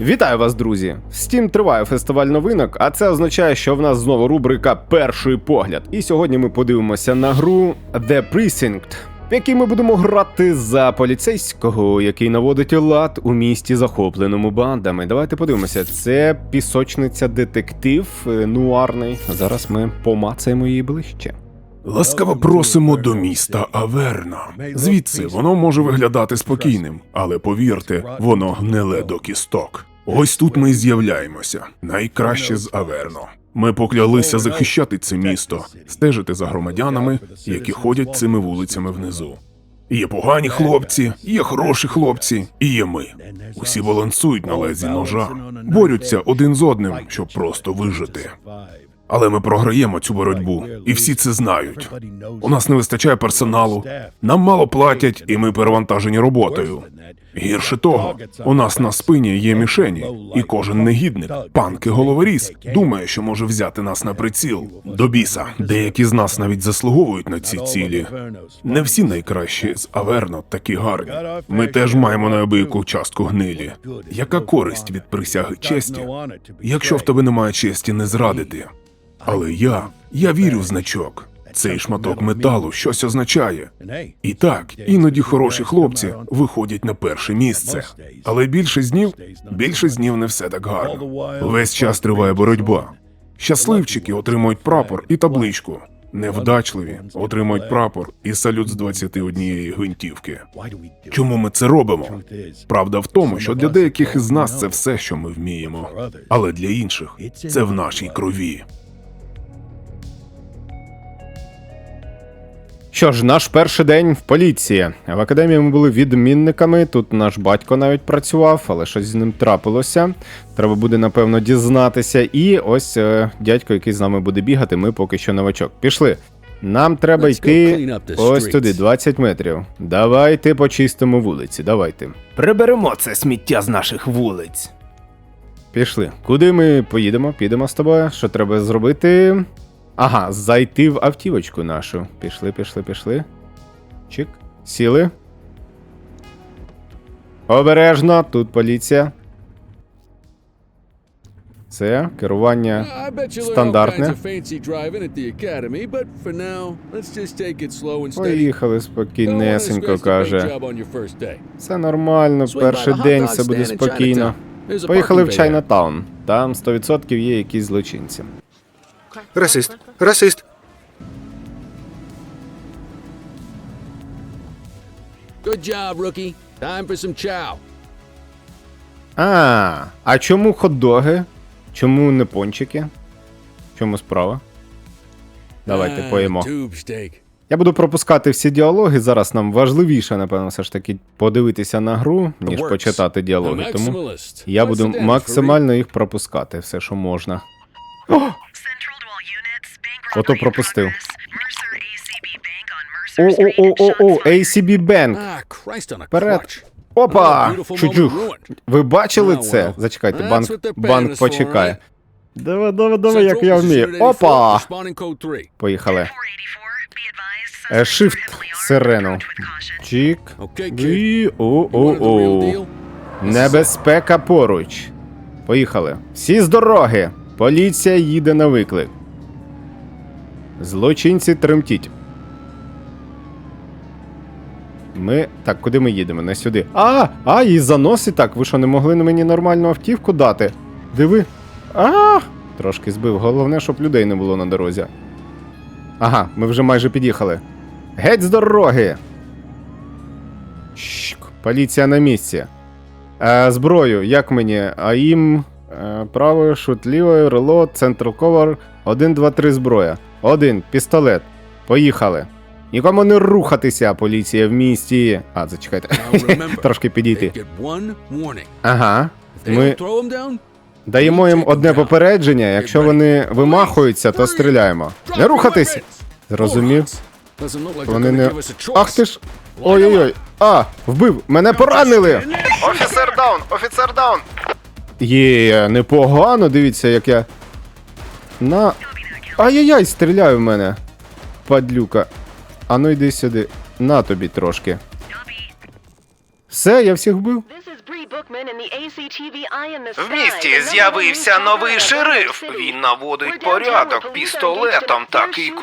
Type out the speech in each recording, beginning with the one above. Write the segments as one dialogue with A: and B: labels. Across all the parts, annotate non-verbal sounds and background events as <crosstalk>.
A: Вітаю вас, друзі! Steam триває фестиваль новинок, а це означає, що в нас знову рубрика Перший погляд. І сьогодні ми подивимося на гру The Precinct, в якій ми будемо грати за поліцейського, який наводить лад у місті, захопленому бандами. Давайте подивимося. Це пісочниця детектив е, нуарний. Зараз ми помацаємо її ближче.
B: Ласкаво просимо до міста Аверна. Звідси воно може виглядати спокійним, але повірте, воно гниле до кісток. Ось тут ми з'являємося. Найкраще з Аверно. Ми поклялися захищати це місто, стежити за громадянами, які ходять цими вулицями внизу. Є погані хлопці, є хороші хлопці, і є ми. Усі балансують на лезі ножа, борються один з одним, щоб просто вижити. Але ми програємо цю боротьбу, і всі це знають. У нас не вистачає персоналу, нам мало платять, і ми перевантажені роботою. Гірше того, у нас на спині є мішені, і кожен негідник, панки головоріз, думає, що може взяти нас на приціл. До біса, деякі з нас навіть заслуговують на ці цілі. Не всі найкращі з Аверно такі гарні. Ми теж маємо неабияку частку гнилі. Яка користь від присяги честі, якщо в тебе немає честі не зрадити? Але я, я вірю в значок. Цей шматок металу щось означає. І так, іноді хороші хлопці виходять на перше місце. Але більшість днів, більшість днів не все так гарно. Весь час триває боротьба. Щасливчики отримують прапор і табличку. Невдачливі отримують прапор і салют з 21 гвинтівки. Чому ми це робимо? Правда в тому, що для деяких із нас це все, що ми вміємо, але для інших це в нашій крові.
A: Що ж, наш перший день в поліції. В академії ми були відмінниками. Тут наш батько навіть працював, але щось з ним трапилося. Треба буде, напевно, дізнатися. І ось е, дядько, який з нами буде бігати, ми поки що новачок. Пішли. Нам треба
C: Let's
A: йти ось туди, 20 метрів. Давайте почистимо вулиці, давайте. Приберемо це сміття з наших вулиць. Пішли. Куди ми поїдемо? Підемо з тобою. Що треба зробити? Ага, зайти в автівочку нашу. Пішли, пішли, пішли. Чик. Сіли. Обережно, тут поліція. Це керування. Стандартне. Поїхали спокійнесенько, каже. Все нормально, перший день все буде спокійно. Поїхали в. Чайнатаун. Там 100% є якісь злочинці.
D: Расист. Расист.
C: Good job, rookie. Time for some chow.
A: А, а чому хот-доги? Чому не пончики? Чому справа? Давайте поїмо. Я буду пропускати всі діалоги. Зараз нам важливіше, напевно, все ж таки подивитися на гру, ніж почитати діалоги. Тому я буду максимально їх пропускати, все, що можна.
E: Bank
A: Ото пропустив. О-о-о-о-о. ACB Bank.
C: Ah,
A: Вперед. Опа!
C: Oh,
A: Чучух. Ви бачили
C: Oh,
A: це? Зачекайте, банк, банк почекає. Давай, давай, давай, як я вмію.
C: Unit 84,
A: Опа!
C: responding code 3.
A: Поїхали.
E: 484, be advised,
A: Е,
E: suspects are
A: Shift, сирену. Чік. І о-о-о. Небезпека поруч. Поїхали. Всі з дороги. Поліція їде на виклик. Злочинці тремтіть. Ми. Так, куди ми їдемо? Не сюди. А! А, і заносить так. Ви що, не могли мені нормальну автівку дати? Диви. А! Трошки збив. Головне, щоб людей не було на дорозі. Ага, ми вже майже під'їхали. Геть з дороги! Щк, поліція на місці. Е, зброю, як мені? АІМ, е, правою, шут лівою, релот, центр ковер, 1, 2, 3 зброя. Один, пістолет. Поїхали. Нікому не рухатися, поліція в місті. А, зачекайте. <laughs> Трошки підійти. Ага. Ми даємо їм одне попередження. Якщо вони вимахуються, то стріляємо. Не рухатись! Зрозумів. Вони не. Ах ти ж. Ой-ой-ой. А, вбив! Мене поранили!
D: Офіцер даун, офіцер даун.
A: Є, непогано, дивіться, як я. На. Ай-яй-яй, стріляє в мене. Падлюка. А ну йди сюди. На тобі трошки. Все, я всіх вбив.
D: В місті з'явився новий шериф. Він наводить порядок пістолетом та кийком.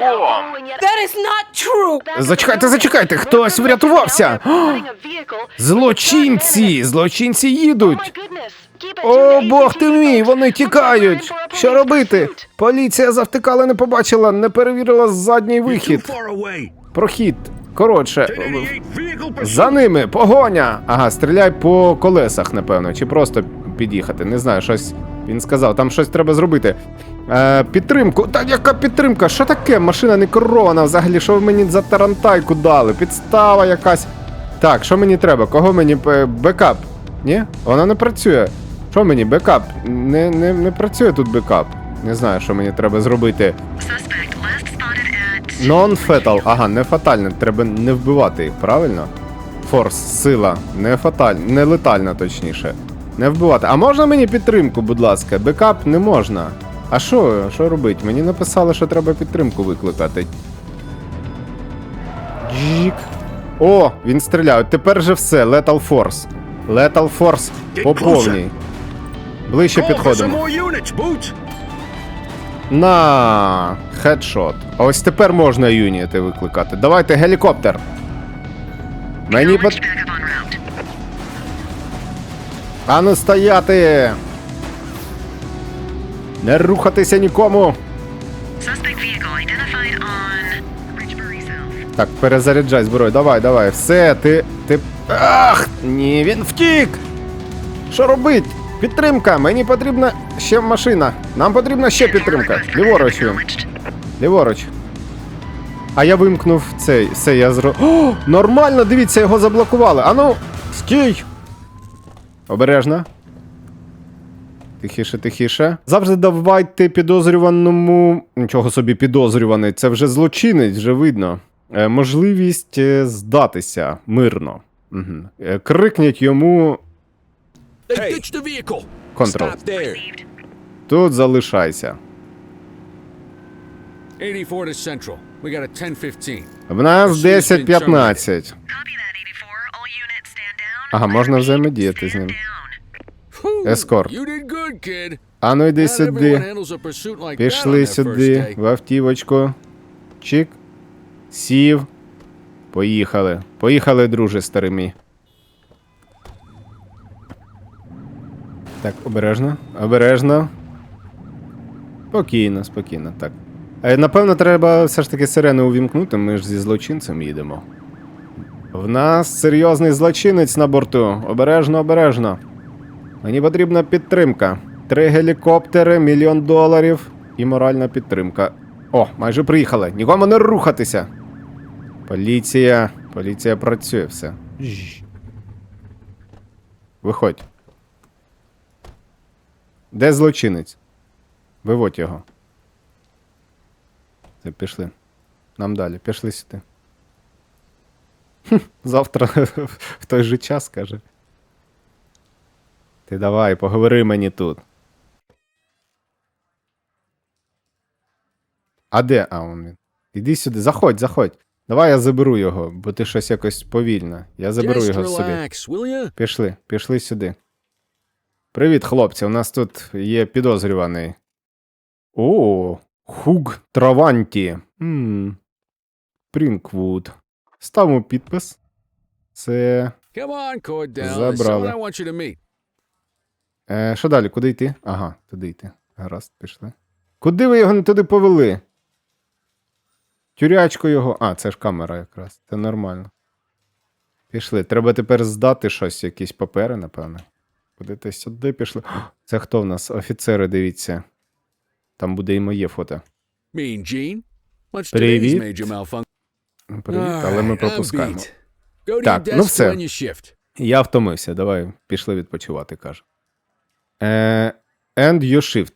F: That is not true.
A: Зачекайте, зачекайте, хтось врятувався! <gasps> Злочинці! Злочинці їдуть! О, бог ти мій, вони тікають! Що робити? Поліція завтикала, не побачила, не перевірила задній вихід. Прохід. Коротше, за ними погоня! Ага, стріляй по колесах, напевно, чи просто під'їхати. Не знаю, щось він сказав, там щось треба зробити. Е, підтримку. Та яка підтримка? Що таке? Машина не керована взагалі. Що ви мені за тарантайку дали? Підстава якась. Так, що мені треба? Кого мені е, бекап? Ні? Вона не працює. Що мені? Бекап? Не, не, не працює тут бекап. Не знаю, що мені треба зробити. Non-fatal, ага, не фатальне, треба не вбивати їх, правильно? Форс, сила, не фаталь, не летальна, точніше. Не вбивати. А можна мені підтримку, будь ласка? Бекап не можна. А що, що робить? Мені написали, що треба підтримку викликати. Джік. О, він стріляє. Тепер же все. Lethal Force. Lethal Force по повній. Ближче підходимо. На хедшот. А ось тепер можна юніти викликати. Давайте гелікоптер. Мені пот...
E: on route.
A: Ану стояти. Не рухатися нікому. Так, перезаряджай зброю. Давай, давай. Все, ти. ти. Ах! Ні, він втік! Що робить? Підтримка! Мені потрібна ще машина. Нам потрібна ще підтримка. Ліворуч він. Ліворуч. А я вимкнув цей. Все, я зро. Нормально, дивіться, його заблокували. Ану, стій! Обережно. Тихіше, тихіше. Завжди давайте підозрюваному. Нічого собі підозрюваний. Це вже злочинець, вже видно. Е, можливість е, здатися мирно. Е, крикніть йому контрол. Тут залишайся.
C: 84 to Central. We got a 1015.
A: В нас
C: Щось він
A: 10-15.
E: Copy that, 84. All units stand down.
A: Ага, можна взаємодіяти з ним. Ескорт.
C: You did good, kid.
A: А ну йди сюди.
C: handles a pursuit like that on
A: Пішли сюди, в автівочку. Чик. Сів. Поїхали. Поїхали, друже, старий мій. Так, обережно, обережно. Спокійно, спокійно, так. Е, Напевно, треба все ж таки сирену увімкнути, ми ж зі злочинцем їдемо. В нас серйозний злочинець на борту. Обережно, обережно. Мені потрібна підтримка. Три гелікоптери, мільйон доларів і моральна підтримка. О, майже приїхали. Нікому не рухатися. Поліція. Поліція працює все. Виходь. Де злочинець? Виводь його. Все, пішли. Нам далі. Пішли сюди. Хм, завтра <laughs> в той же час, каже. Ти давай, поговори мені тут. А де? А, он він. Іди сюди, заходь, заходь. Давай я заберу його, бо ти щось якось повільно. Я заберу
C: Just
A: його собі.
C: relax, ya?
A: Пішли, пішли сюди. Привіт, хлопці. У нас тут є підозрюваний. О, Хуг Траванті. Ммм. Прінквуд. Ставимо підпис. Це. Забрали. Е, що далі? Куди йти? Ага, туди йти. Гаразд, пішли. Куди ви його не туди повели? Тюрячку його. А, це ж камера якраз. Це нормально. Пішли. Треба тепер здати щось, якісь папери, напевно. Куди сюди пішли. <gasps> Це хто в нас? Офіцери, дивіться. Там буде і моє фото. Привіт. Ну, Привіт, але ми пропускаємо. Так, ну все. Я втомився, давай пішли відпочивати, каже. And you shift.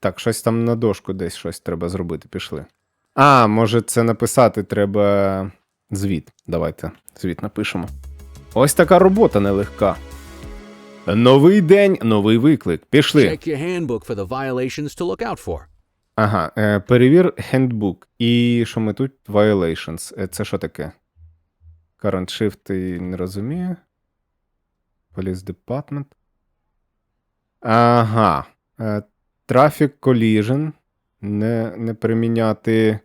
A: Так, щось там на дошку десь щось треба зробити, пішли. А, може це написати треба звіт. Давайте звіт напишемо. Ось така робота нелегка. Новий день, новий виклик. Пішли.
C: Check your handbook for the violations to look out for.
A: Ага, е, перевір handbook. І що ми тут? Violations. Е, це що таке? Current shift і не розумію. Police Department. Ага. Е, Traffic collision. Не, не приміняти.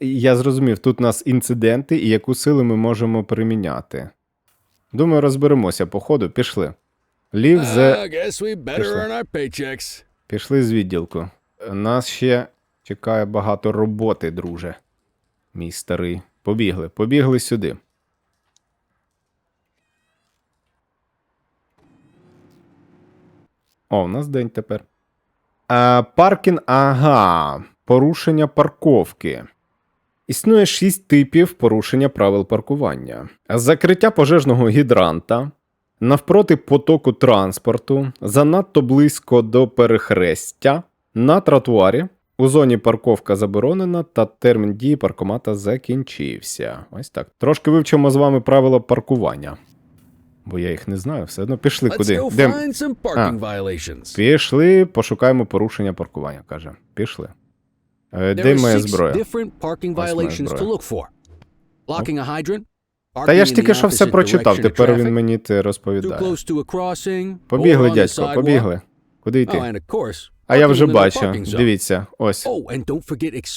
A: Я зрозумів, тут у нас інциденти і яку силу ми можемо приміняти. Думаю, розберемося по ходу. Пішли.
C: We better
A: Пішли. Пішли з відділку. Нас ще чекає багато роботи, друже. Мій старий. Побігли, побігли сюди. О, у нас день тепер. А, паркінг, ага. Порушення парковки. Існує шість типів порушення правил паркування: закриття пожежного гідранта, навпроти потоку транспорту, занадто близько до перехрестя, на тротуарі, у зоні парковка заборонена та термін дії паркомата закінчився. Ось так. Трошки вивчимо з вами правила паркування. Бо я їх не знаю, все одно пішли куди. Пішли, пошукаємо порушення паркування, каже. Пішли. Е, Де моя зброя?
G: Blocking a hydrant,
A: Та я ж тільки що все прочитав, тепер він мені
G: too
A: розповідає. Побігли, дядько, побігли. Куди йти?
G: Oh,
A: А я вже бачу. Дивіться, ось.
G: Oh,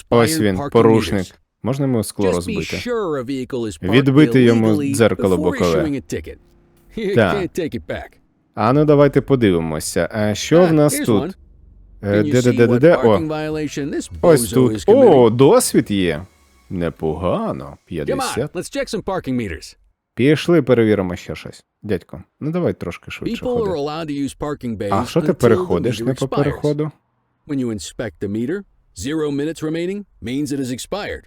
A: Ось він, порушник. Можна йому скло розбити? Відбити йому дзеркало бокове. Так. А ну давайте подивимося. А що в
G: Ah,
A: нас тут?
G: one.
A: Е,
G: Can you
A: Де, де,
G: see
A: де, де,
G: what
A: де?
G: parking
A: О, ось тут. О, досвід є. Непогано. 50.
G: let's check some parking meters.
A: Пішли, перевіримо ще щось. Дядько, ну давай трошки швидше
G: People are
A: ходи.
G: allowed to use parking bays
A: А що ти
G: until the
A: переходиш
G: meter
A: не по
G: expires.
A: переходу?
G: When you inspect the meter, zero minutes remaining means it has expired.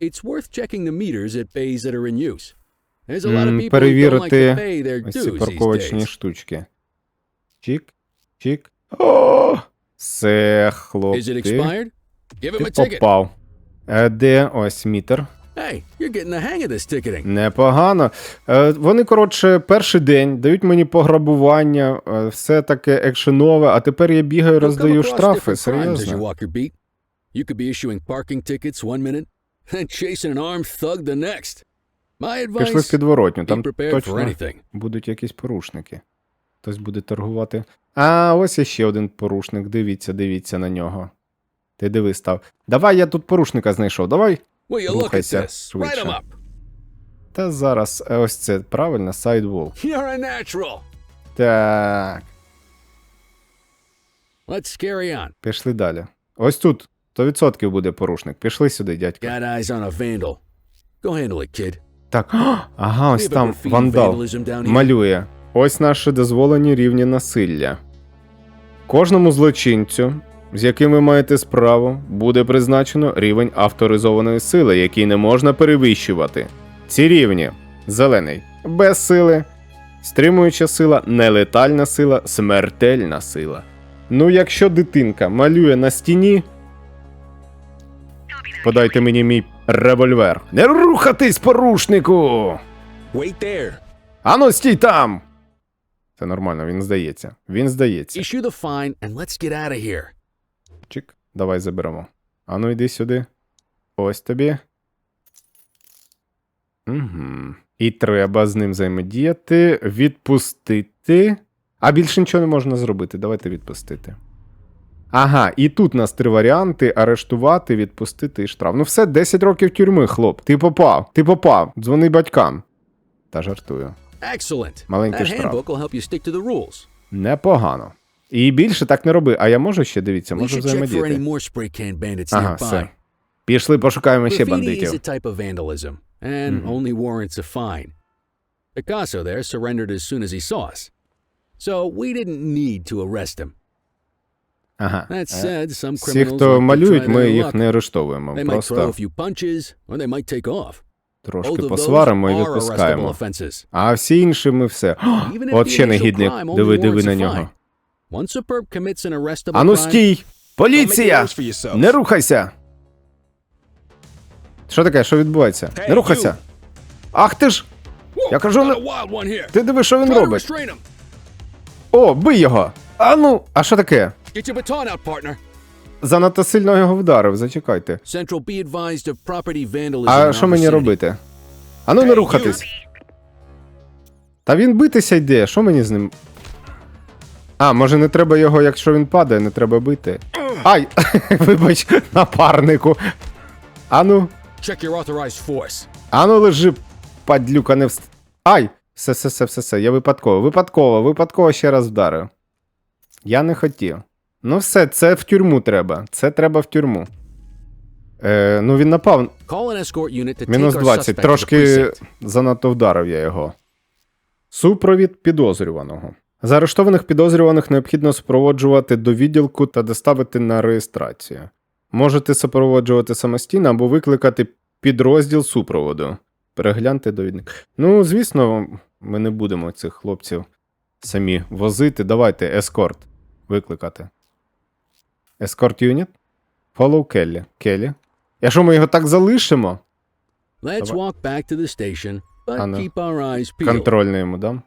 G: It's worth checking the meters at bays that are in use. There's a lot of
A: М,
G: people who don't like to
A: Перевірити
G: pay their
A: ось ці
G: dues these
A: парковочні
G: days.
A: штучки. Чік, чік. О! Все,
G: Is it
A: хлопці.
G: expired? Give him
A: Ти
G: a ticket.
A: попав. Е, Де ось мітер?
G: Hey, you're getting the hang of this ticketing.
A: Непогано. Е, Вони, коротше, перший день дають мені пограбування, е, все таке екшенове, а тепер я бігаю, роздаю штрафи. Серйозно.
G: walk your beat. You could be issuing parking tickets one minute, and chasing an armed thug the next. My
A: Пішли в підворотню, там точно будуть якісь порушники. Хтось буде торгувати. А, ось іще один порушник. Дивіться, дивіться на нього. Ти диви став. Давай, я тут порушника знайшов. Давай. Рухайся швидше. Та зараз е, ось це правильно, сайдвол. Так,
G: Let's carry on.
A: пішли далі. Ось тут 100% буде порушник. Пішли сюди, дядько.
G: Got eyes on a vandal. Go handle it, kid.
A: Так, <gasps> ага, ось там вандал. Малює. Ось наші дозволені рівні насилля. Кожному злочинцю, з яким ви маєте справу, буде призначено рівень авторизованої сили, який не можна перевищувати. Ці рівні: зелений без сили, стримуюча сила, нелетальна сила, смертельна сила. Ну, якщо дитинка малює на стіні, подайте мені мій револьвер. Не рухатись, порушнику!
G: Wait there.
A: Ану, стій там! Це нормально, він здається. Він здається.
G: Issue the fine and let's get out of here.
A: Чик, давай заберемо. Ану, йди сюди. Ось тобі. Угу. І треба з ним взаємодіяти, відпустити. А більше нічого не можна зробити. Давайте відпустити. Ага, і тут у нас три варіанти: арештувати, відпустити і штраф. Ну все, 10 років тюрми, хлоп. Ти попав, ти попав. Дзвони батькам. Та жартую.
G: Excellent.
A: Маленький штраф. Непогано. І більше так не роби. А я можу ще дивіться, можу взаємодіяти. Ага, все. Пішли, пошукаємо ще бандитів.
G: and only warrants a fine. Picasso there surrendered as soon as he saw us. So we didn't need to arrest him.
A: Ага.
G: That
A: Е,
G: said, some
A: Всі, хто малюють, ми їх не арештовуємо. Просто трошки посваримо і відпускаємо. А всі інші ми все. От ще негідник. Диви, диви на нього. Ану стій! Поліція! Не рухайся! Що таке? Що відбувається? Не рухайся! Ах ти ж! Я кажу, не... ти диви, що він робить. О, бий його! А ну! А що таке? Занадто сильно його вдарив, зачекайте. А що мені робити? А ну не рухатись. Та він битися йде, що мені з ним? А, може не треба його, якщо він падає, не треба бити. Ай! <laughs> Вибач, напарнику. Ану,
G: Check your authorized force.
A: ану лежи, падлюка, не вст... Ай! Все, все, все, все, все, я випадково, випадково, випадково ще раз вдарив. Я не хотів. Ну все, це в тюрму треба. Це треба в тюрму. Е, ну він напав.
G: Call an escort unit to
A: Мінус
G: take our
A: 20.
G: suspect to the
A: Трошки
G: precinct.
A: занадто вдарив я його. Супровід підозрюваного. Заарештованих підозрюваних необхідно супроводжувати до відділку та доставити на реєстрацію. Можете супроводжувати самостійно або викликати підрозділ супроводу. Перегляньте довідник. Ну, звісно, ми не будемо цих хлопців самі возити. Давайте ескорт викликати. Ескорт юніт? Follow Келлі. Келлі. Якщо ми його так залишимо,
G: Let's walk back to the station, but
A: ну.
G: keep our eyes peeled.
A: Контрольний йому дам.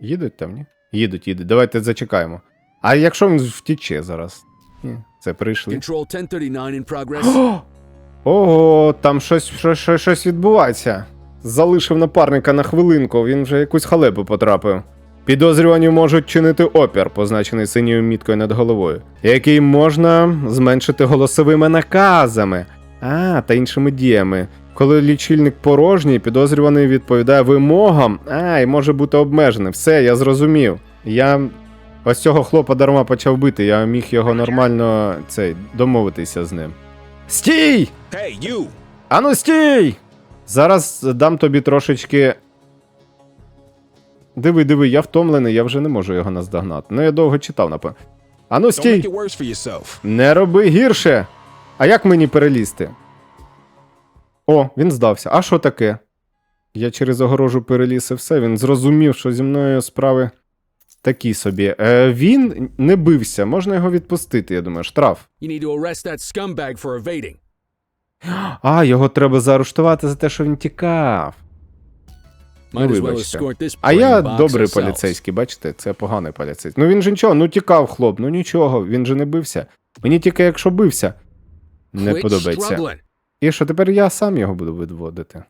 A: Їдуть там, ні? Їдуть, їдуть. Давайте зачекаємо. А якщо він втіче зараз? Ні, це прийшли.
G: Control 1039 in progress. <gasps>
A: Ого, там щось, щось, щось, щось відбувається. Залишив напарника на хвилинку, він вже якусь халепу потрапив. Підозрювані можуть чинити опір, позначений синьою міткою над головою, який можна зменшити голосовими наказами, а, та іншими діями. Коли лічильник порожній, підозрюваний відповідає вимогам, а, і може бути обмежений. Все, я зрозумів. Я ось цього хлопа дарма почав бити, я міг його нормально цей, домовитися з ним. Стій!
H: Hey, you!
A: Ану стій! Зараз дам тобі трошечки. Диви, диви, я втомлений, я вже не можу його наздогнати. Ну, я довго читав, напевно. Ану стій! Не роби гірше! А як мені перелізти? О, він здався. А що таке? Я через огорожу переліз і все. Він зрозумів, що зі мною справи такі собі. Е, він не бився, можна його відпустити, я думаю, штраф. А, його треба заарештувати за те, що він тікав.
G: Well
A: вибачте. А я добрий поліцейський, бачите, це поганий поліцейський. Ну він же нічого, ну тікав хлоп, ну нічого, він же не бився. Мені тільки якщо бився, не подобається. І що тепер я сам його буду відводити.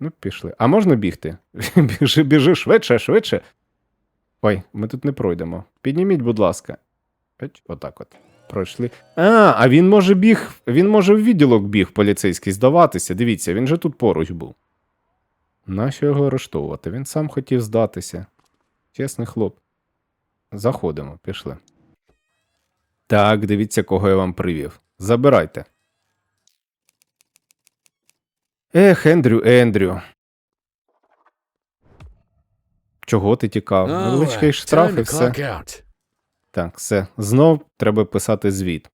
A: Ну, пішли. А можна бігти? <laughs> біжи, біжи швидше, швидше. Ой, ми тут не пройдемо. Підніміть, будь ласка. Отак от. Пройшли. А, а він може біг. Він може в відділок біг поліцейський здаватися. Дивіться, він же тут поруч був. Нащо його арештовувати? Він сам хотів здатися. Чесний хлоп. Заходимо, пішли. Так, дивіться, кого я вам привів. Забирайте. Ех, Ендрю, Ендрю. Чого ти тікав? Невеличкий штраф і все. Так, все. Знов треба писати звіт.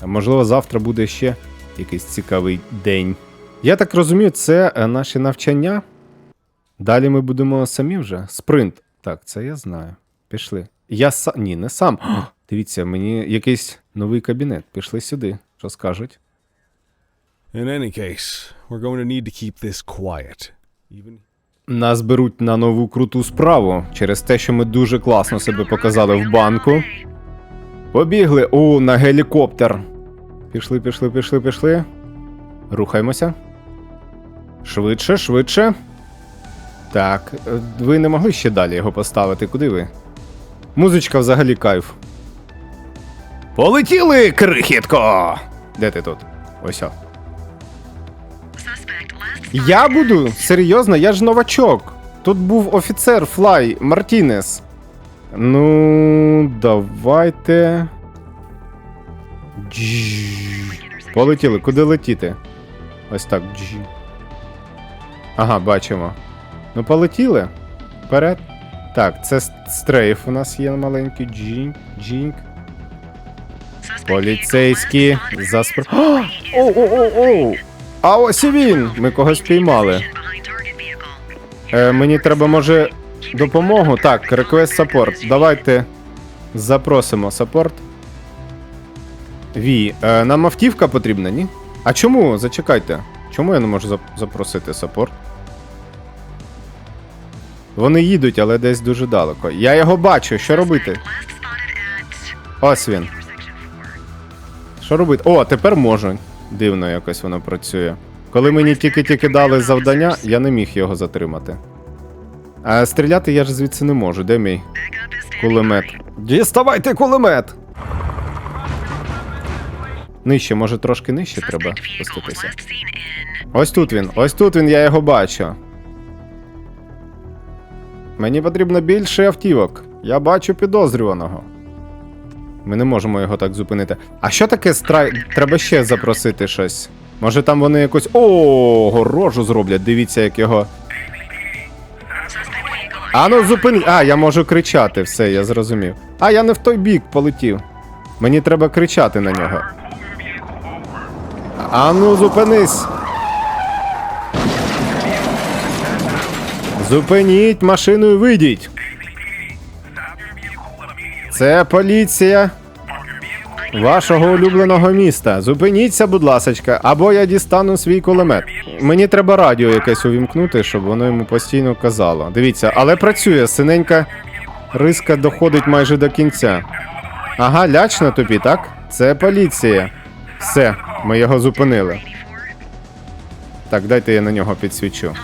A: А можливо, завтра буде ще якийсь цікавий день. Я так розумію, це е, наші навчання. Далі ми будемо самі вже. Спринт. Так, це я знаю. Пішли. Я сам. Ні, не сам. <gasps> Дивіться, мені якийсь новий кабінет. Пішли сюди. Що скажуть?
H: In any case, we're going to need to keep this quiet. Even
A: Нас беруть на нову круту справу через те, що ми дуже класно себе показали в банку. Побігли у на гелікоптер. Пішли, пішли, пішли, пішли. Рухаємося. Швидше, швидше. Так, ви не могли ще далі його поставити. Куди ви? Музичка взагалі кайф. Полетіли, крихітко! Де ти тут? Ось. о. Я буду? Серйозно, я ж новачок. Тут був офіцер Флай Мартінес. Ну, давайте. Джі. Полетіли, куди летіти? Ось так. Джі. Ага, бачимо. Ну, полетіли. Вперед. Так, це стрейф у нас є маленький. Джінк.
E: suspect
A: Поліцейські заспр... О, о, о, о! А ось і він! Ми когось піймали. Е, мені треба, може, допомогу? Так, request support. Давайте запросимо саппорт. Ві, е, нам автівка потрібна, ні? А чому? Зачекайте. Чому я не можу запросити саппорт? Вони їдуть, але десь дуже далеко. Я його бачу, що робити? Ось він. Що робити? О, тепер можу. Дивно якось воно працює. Коли мені тільки-тільки дали завдання, я не міг його затримати. А стріляти я ж звідси не можу. Де мій кулемет? Діставайте кулемет! Нижче, може трошки нижче треба спуститися. Ось тут він, ось тут він, я його бачу. Мені потрібно більше автівок. Я бачу підозрюваного. Ми не можемо його так зупинити. А що таке страй? Треба ще запросити щось. Може там вони якось. О, горожу зроблять. Дивіться, як його. А ну зупини. А, я можу кричати, все, я зрозумів. А, я не в той бік полетів. Мені треба кричати на нього. А ну зупинись. Зупиніть машину і вийдіть. Це поліція вашого улюбленого міста. Зупиніться, будь ласочка, або я дістану свій кулемет. Мені треба радіо якесь увімкнути, щоб воно йому постійно казало. Дивіться, але працює, синенька риска доходить майже до кінця. Ага, лячно тобі, так? Це поліція. Все, ми його зупинили. Так, дайте я на нього підсвічу.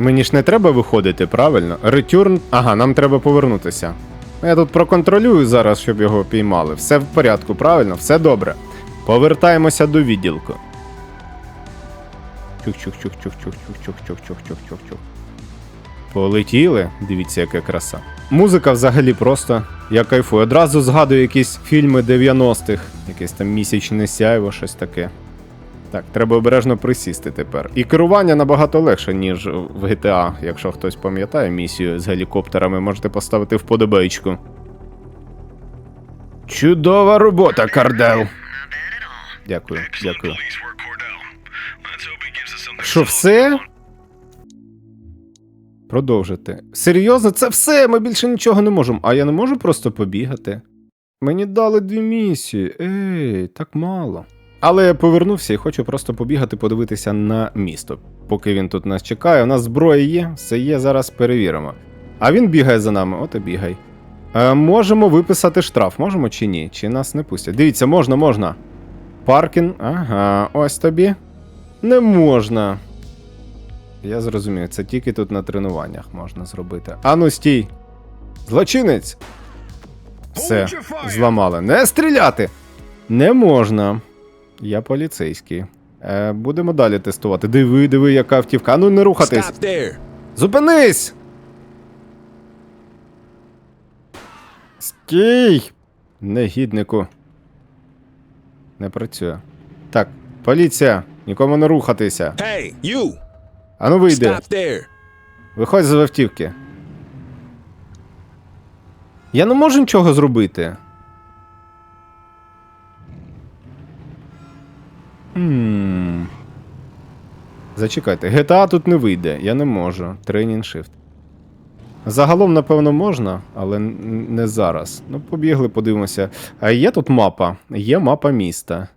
A: Мені ж не треба виходити, правильно? Ретюрн. Ага, нам треба повернутися. Я тут проконтролюю зараз, щоб його піймали. Все в порядку, правильно? Все добре. Повертаємося до відділку. Чух-чух-чух-чух-чух-чух-чух-чух-чух-чух-чух. Полетіли. Дивіться, яка краса. Музика взагалі просто. Я кайфую. Одразу згадую якісь фільми 90-х, якесь там місячне сяйво, щось таке. Так, треба обережно присісти тепер. І керування набагато легше, ніж в GTA. Якщо хтось пам'ятає місію з гелікоптерами, можете поставити вподобайку. Чудова робота, Кардел. Дякую, дякую. Що, все? Продовжити. Серйозно, це все, ми більше нічого не можемо. А я не можу просто побігати. Мені дали дві місії. Ей, так мало. Але я повернувся і хочу просто побігати, подивитися на місто. Поки він тут нас чекає, у нас зброя є, все є, зараз перевіримо. А він бігає за нами, от і бігай. Е, можемо виписати штраф, можемо чи ні? Чи нас не пустять? Дивіться, можна, можна. Паркінг, ага, ось тобі. Не можна. Я зрозумів, це тільки тут на тренуваннях можна зробити. Ану, стій! Злочинець! Все, зламали. Не стріляти! Не можна. Я поліцейський. Е, будемо далі тестувати. Диви, диви, яка автівка. А ну не рухатись. Зупинись! Стій! Негіднику. Не працює. Так, поліція, нікому не рухатися.
H: Hey, you!
A: Ану вийди.
G: Stop there.
A: Виходь з автівки. Я не можу нічого зробити. Хм. Зачекайте, GTA тут не вийде, я не можу. Тренінг Shift. Загалом, напевно, можна, але не зараз. Ну, побігли, подивимося. А є тут мапа? Є мапа міста.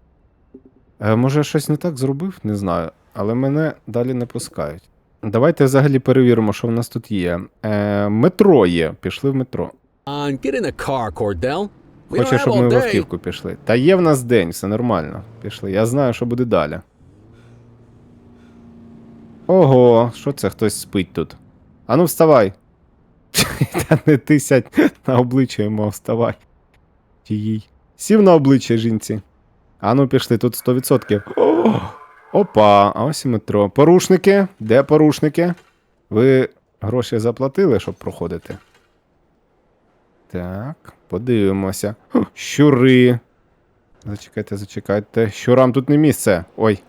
A: Е, може, я щось не так зробив? Не знаю. Але мене далі не пускають. Давайте взагалі перевіримо, що в нас тут є. Е, метро є. Пішли в метро.
G: On, get in the car, Cordell.
A: Хоче, щоб ми в автівку пішли. Та є в нас день, все нормально. Пішли. Я знаю, що буде далі. Ого, що це хтось спить тут? Ану, вставай. <laughs> Та не ти сядь на обличчя йому, вставай. Їй. Сів на обличчя жінці. Ану, пішли, тут 100%. О, <gasps> опа, а ось і метро. Порушники? Де порушники? Ви гроші заплатили, щоб проходити? Так, подивимося. Щури. Зачекайте, зачекайте. Щурам тут не місце. Ой,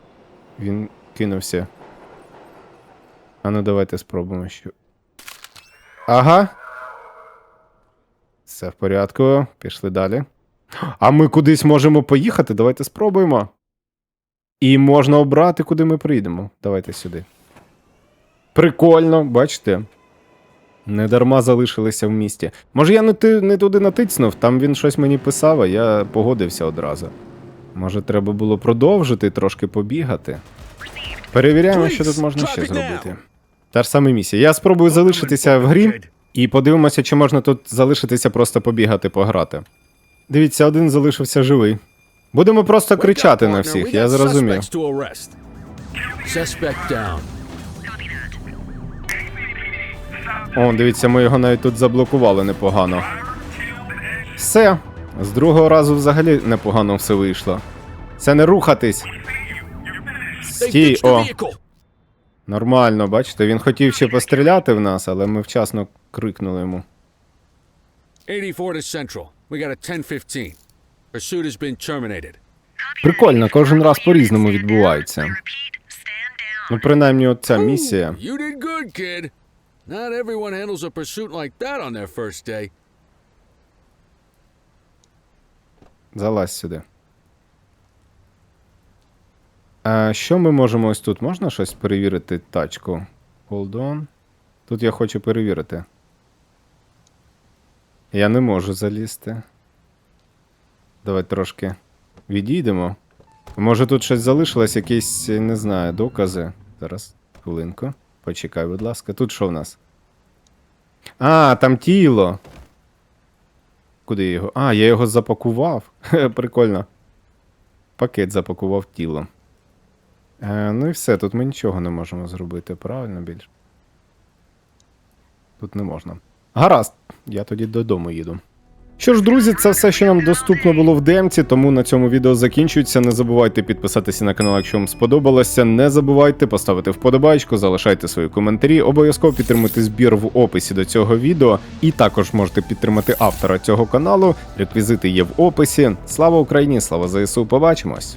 A: він кинувся. А ну давайте спробуємо що. Ага. Все в порядку. Пішли далі. А ми кудись можемо поїхати? Давайте спробуємо. І можна обрати, куди ми прийдемо. Давайте сюди. Прикольно, бачите? Не дарма залишилися в місті. Може, я не, ти, не туди натицнув, там він щось мені писав, а я погодився одразу. Може, треба було продовжити, трошки побігати. Перевіряємо, що тут можна ще зробити. Та ж саме місія. Я спробую залишитися в грі і подивимося, чи можна тут залишитися просто побігати, пограти. Дивіться, один залишився живий. Будемо просто кричати на всіх, я зрозумів. О, дивіться, ми його навіть тут заблокували непогано. Все. З другого разу взагалі непогано все вийшло. Це не рухатись. Стій, о. Нормально, бачите, він хотів ще постріляти в нас, але ми вчасно крикнули йому.
G: 84 to Central. We got a 1015. Pursuit has been terminated.
A: Прикольно, кожен раз по-різному відбувається. Ну, принаймні, от ця місія.
G: You did good, kid. Not everyone handles a pursuit like that on their first day.
A: Залазь сюди. А що ми можемо ось тут? Можна щось перевірити тачку? Hold on. Тут я хочу перевірити. Я не можу залізти. Давай трошки відійдемо. Може тут щось залишилось, якісь, не знаю, докази. Зараз, хвилинку. Почекай, будь ласка. Тут що в нас? А, там тіло. Куди я його? А, я його запакував. Прикольно. Пакет запакував тіло. Е, ну і все, тут ми нічого не можемо зробити, правильно більш. Тут не можна. Гаразд, я тоді додому їду. Що ж, друзі, це все, що нам доступно було в демці, тому на цьому відео закінчується. Не забувайте підписатися на канал, якщо вам сподобалося. Не забувайте поставити вподобайку, залишайте свої коментарі. Обов'язково підтримуйте збір в описі до цього відео. І також можете підтримати автора цього каналу. Реквізити є в описі. Слава Україні! Слава ЗСУ! Побачимось!